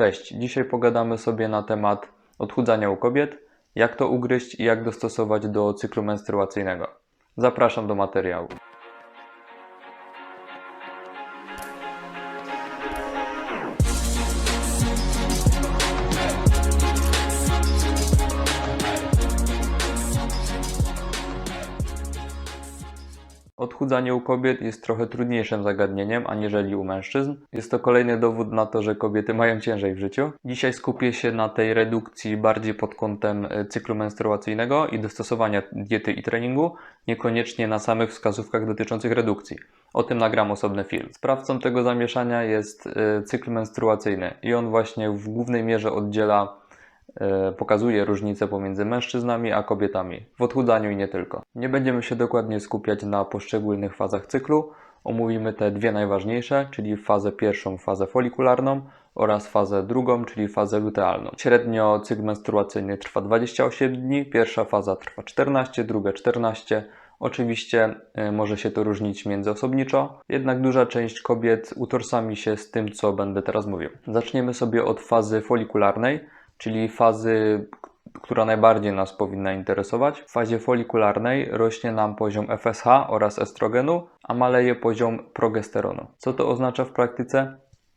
Cześć, dzisiaj pogadamy sobie na temat odchudzania u kobiet, jak to ugryźć i jak dostosować do cyklu menstruacyjnego. Zapraszam do materiału. Odchudzanie u kobiet jest trochę trudniejszym zagadnieniem aniżeli u mężczyzn. Jest to kolejny dowód na to, że kobiety mają ciężej w życiu. Dzisiaj skupię się na tej redukcji bardziej pod kątem e, cyklu menstruacyjnego i dostosowania diety i treningu, niekoniecznie na samych wskazówkach dotyczących redukcji. O tym nagram osobny film. Sprawcą tego zamieszania jest e, cykl menstruacyjny i on właśnie w głównej mierze oddziela pokazuje różnicę pomiędzy mężczyznami a kobietami w odchudzaniu i nie tylko. Nie będziemy się dokładnie skupiać na poszczególnych fazach cyklu. Omówimy te dwie najważniejsze, czyli fazę pierwszą, fazę folikularną oraz fazę drugą, czyli fazę lutealną. Średnio cykl menstruacyjny trwa 28 dni, pierwsza faza trwa 14, druga 14. Oczywiście y, może się to różnić międzyosobniczo, jednak duża część kobiet utożsami się z tym, co będę teraz mówił. Zaczniemy sobie od fazy folikularnej, czyli fazy, która najbardziej nas powinna interesować. W fazie folikularnej rośnie nam poziom FSH oraz estrogenu, a maleje poziom progesteronu. Co to oznacza w praktyce?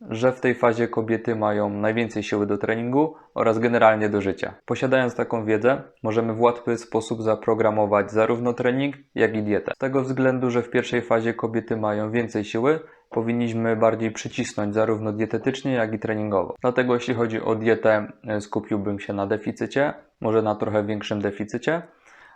Że w tej fazie kobiety mają najwięcej siły do treningu oraz generalnie do życia. Posiadając taką wiedzę, możemy w łatwy sposób zaprogramować zarówno trening, jak i dietę. Z tego względu, że w pierwszej fazie kobiety mają więcej siły, powinniśmy bardziej przycisnąć zarówno dietetycznie, jak i treningowo. Dlatego jeśli chodzi o dietę, e, skupiłbym się na deficycie, może na trochę większym deficycie.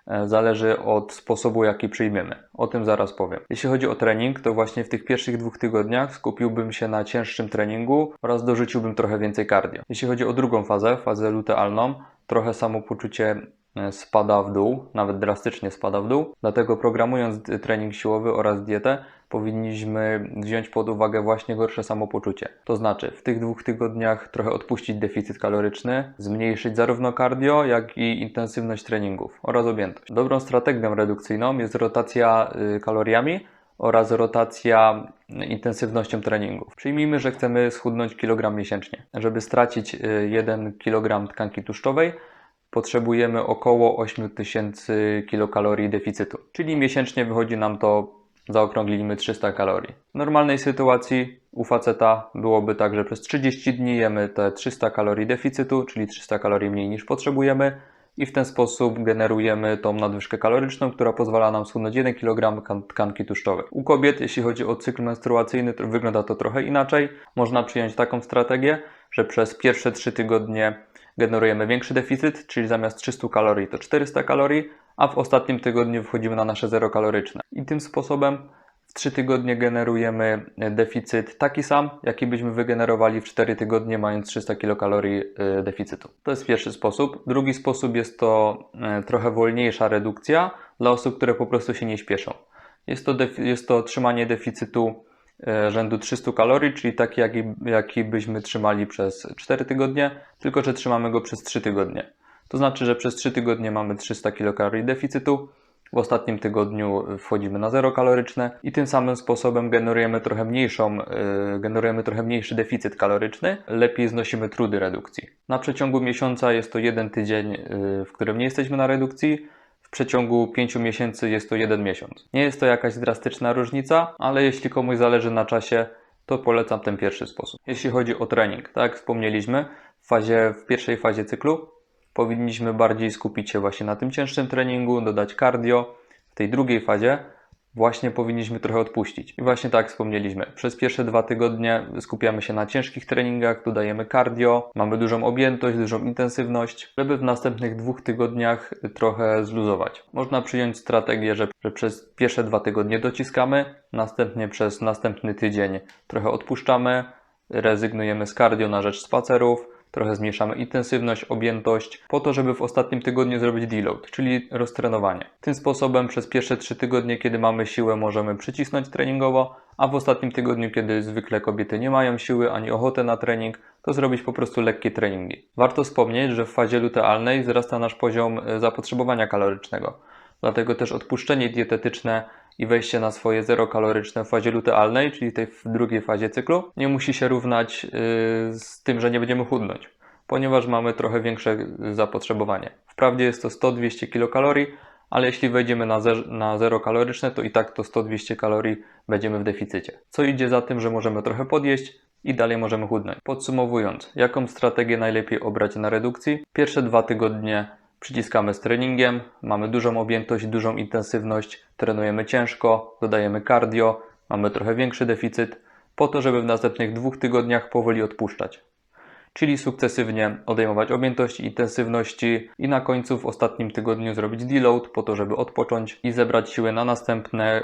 E, Zależy od sposobu, jaki przyjmiemy. O tym zaraz powiem. Jeśli chodzi o trening, to właśnie w tych pierwszych dwóch tygodniach skupiłbym się na cięższym treningu oraz dorzuciłbym trochę więcej cardio. Jeśli chodzi o drugą fazę, fazę lutealną, trochę samopoczucie e, spada w dół, nawet drastycznie spada w dół. Dlatego programując trening siłowy oraz dietę, powinniśmy wziąć pod uwagę właśnie gorsze samopoczucie. To znaczy, w tych dwóch tygodniach trochę odpuścić deficyt kaloryczny, zmniejszyć zarówno cardio, jak i intensywność treningów oraz objętość. Dobrą strategią redukcyjną jest rotacja y, kaloriami oraz rotacja y, intensywnością treningów. Przyjmijmy, że chcemy schudnąć kilogram miesięcznie. Żeby stracić y, 1 kg tkanki tłuszczowej, potrzebujemy około 8000 kilokalorii deficytu. Czyli miesięcznie wychodzi nam to, zaokrąglimy 300 kalorii. W normalnej sytuacji u faceta byłoby tak, że przez 30 dni jemy te 300 kalorii deficytu, czyli 300 kalorii mniej niż potrzebujemy i w ten sposób generujemy tą nadwyżkę kaloryczną, która pozwala nam schudnąć 1 kg kan- tkanki tłuszczowej. U kobiet, jeśli chodzi o cykl menstruacyjny, to wygląda to trochę inaczej. Można przyjąć taką strategię, że przez pierwsze 3 tygodnie generujemy większy deficyt, czyli zamiast 300 kalorii to 400 kalorii, a w ostatnim tygodniu wchodzimy na nasze zero kaloryczne. I tym sposobem w 3 tygodnie generujemy deficyt taki sam, jaki byśmy wygenerowali w 4 tygodnie, mając 300 kilokalorii y, deficytu. To jest pierwszy sposób. Drugi sposób jest to y, trochę wolniejsza redukcja dla osób, które po prostu się nie śpieszą. Jest to, jest to trzymanie deficytu e, rzędu 300 kalorii, czyli taki, jaki, jaki byśmy trzymali przez 4 tygodnie, tylko że trzymamy go przez 3 tygodnie. To znaczy, że przez 3 tygodnie mamy 300 kilokalorii deficytu, w ostatnim tygodniu wchodzimy na zero kaloryczne i tym samym sposobem generujemy trochę mniejszą, e, generujemy trochę mniejszy deficyt kaloryczny, lepiej znosimy trudy redukcji. Na przeciągu miesiąca jest to jeden tydzień, e, w którym nie jesteśmy na redukcji, w przeciągu 5 miesięcy jest to jeden miesiąc. Nie jest to jakaś drastyczna różnica, ale jeśli komuś zależy na czasie, to polecam ten pierwszy sposób. Jeśli chodzi o trening, tak jak wspomnieliśmy, w, fazie, w pierwszej fazie cyklu powinniśmy bardziej skupić się właśnie na tym cięższym treningu, dodać cardio. W tej drugiej fazie właśnie powinniśmy trochę odpuścić. I właśnie tak wspomnieliśmy, przez pierwsze dwa tygodnie skupiamy się na ciężkich treningach, dodajemy cardio, mamy dużą objętość, dużą intensywność, żeby w następnych dwóch tygodniach trochę zluzować. Można przyjąć strategię, że, że przez pierwsze dwa tygodnie dociskamy, następnie przez następny tydzień trochę odpuszczamy, rezygnujemy z cardio na rzecz spacerów, trochę zmniejszamy intensywność, objętość, po to, żeby w ostatnim tygodniu zrobić deload, czyli roztrenowanie. Tym sposobem przez pierwsze 3 tygodnie, kiedy mamy siłę, możemy przycisnąć treningowo, a w ostatnim tygodniu, kiedy zwykle kobiety nie mają siły ani ochoty na trening, to zrobić po prostu lekkie treningi. Warto wspomnieć, że w fazie lutealnej wzrasta nasz poziom e, zapotrzebowania kalorycznego. Dlatego też odpuszczenie dietetyczne i wejście na swoje zero kaloryczne w fazie lutealnej, czyli tej w drugiej fazie cyklu, nie musi się równać yy, z tym, że nie będziemy chudnąć, ponieważ mamy trochę większe yy, zapotrzebowanie. Wprawdzie jest to 100-200 kilokalorii, ale jeśli wejdziemy na, zer- na zero kaloryczne, to i tak to 100-200 kalorii będziemy w deficycie. Co idzie za tym, że możemy trochę podjeść i dalej możemy chudnąć. Podsumowując, jaką strategię najlepiej obrać na redukcji? Pierwsze dwa tygodnie przyciskamy z treningiem, mamy dużą objętość, dużą intensywność, trenujemy ciężko, dodajemy cardio, mamy trochę większy deficyt, po to, żeby w następnych dwóch tygodniach powoli odpuszczać. Czyli sukcesywnie odejmować objętości, intensywności i na końcu w ostatnim tygodniu zrobić deload po to, żeby odpocząć i zebrać siły na następne,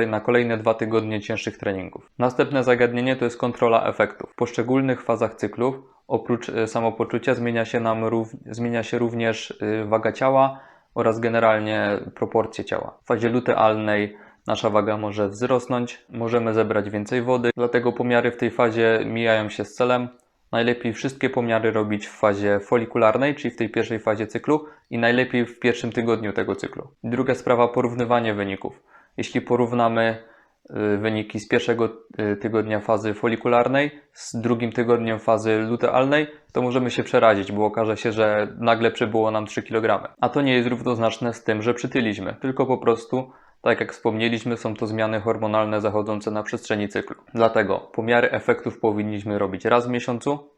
y, na kolejne dwa tygodnie cięższych treningów. Następne zagadnienie to jest kontrola efektów. W poszczególnych fazach cyklów oprócz y, samopoczucia zmienia się nam zmienia się również y, waga ciała oraz generalnie proporcje ciała. W fazie lutealnej nasza waga może wzrosnąć, możemy zebrać więcej wody, dlatego pomiary w tej fazie mijają się z celem. Najlepiej wszystkie pomiary robić w fazie folikularnej, czyli w tej pierwszej fazie cyklu i najlepiej w pierwszym tygodniu tego cyklu. Druga sprawa, porównywanie wyników. Jeśli porównamy y, wyniki z pierwszego y, tygodnia fazy folikularnej z drugim tygodniem fazy lutealnej, to możemy się przerazić, bo okaże się, że nagle przybyło nam 3 kg. A to nie jest równoznaczne z tym, że przytyliśmy, tylko po prostu tak jak wspomnieliśmy, są to zmiany hormonalne zachodzące na przestrzeni cyklu. Dlatego pomiary efektów powinniśmy robić raz w miesiącu,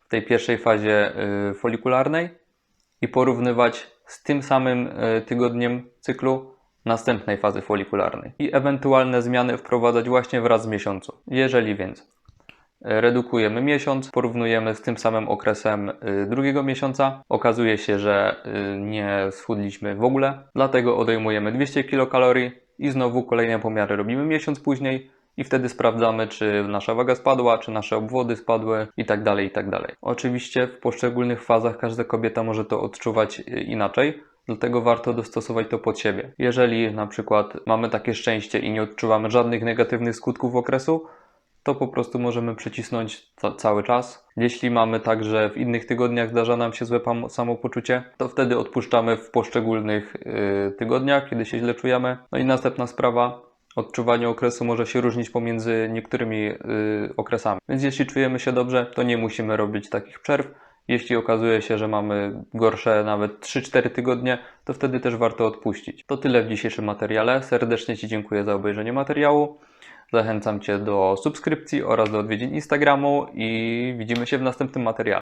w tej pierwszej fazie y, folikularnej i porównywać z tym samym y, tygodniem cyklu następnej fazy folikularnej. I ewentualne zmiany wprowadzać właśnie wraz z miesiącu. Jeżeli więc redukujemy miesiąc, porównujemy z tym samym okresem y, drugiego miesiąca. Okazuje się, że y, nie schudliśmy w ogóle, dlatego odejmujemy 200 kilokalorii i znowu kolejne pomiary robimy miesiąc później i wtedy sprawdzamy, czy nasza waga spadła, czy nasze obwody spadły i tak dalej, i tak. Oczywiście w poszczególnych fazach każda kobieta może to odczuwać y, inaczej. Dlatego warto dostosować to pod siebie. Jeżeli na przykład mamy takie szczęście i nie odczuwamy żadnych negatywnych skutków okresu, to po prostu możemy przycisnąć ca- cały czas. Jeśli mamy tak, że w innych tygodniach zdarza nam się złe samopoczucie, to wtedy odpuszczamy w poszczególnych y, tygodniach, kiedy się źle czujemy. No i następna sprawa, odczuwanie okresu może się różnić pomiędzy niektórymi y, okresami. Więc jeśli czujemy się dobrze, to nie musimy robić takich przerw. Jeśli okazuje się, że mamy gorsze nawet 3-4 tygodnie, to wtedy też warto odpuścić. To tyle w dzisiejszym materiale. Serdecznie Ci dziękuję za obejrzenie materiału. Zachęcam Cię do subskrypcji oraz do odwiedzin Instagramu i widzimy się w następnym materiale.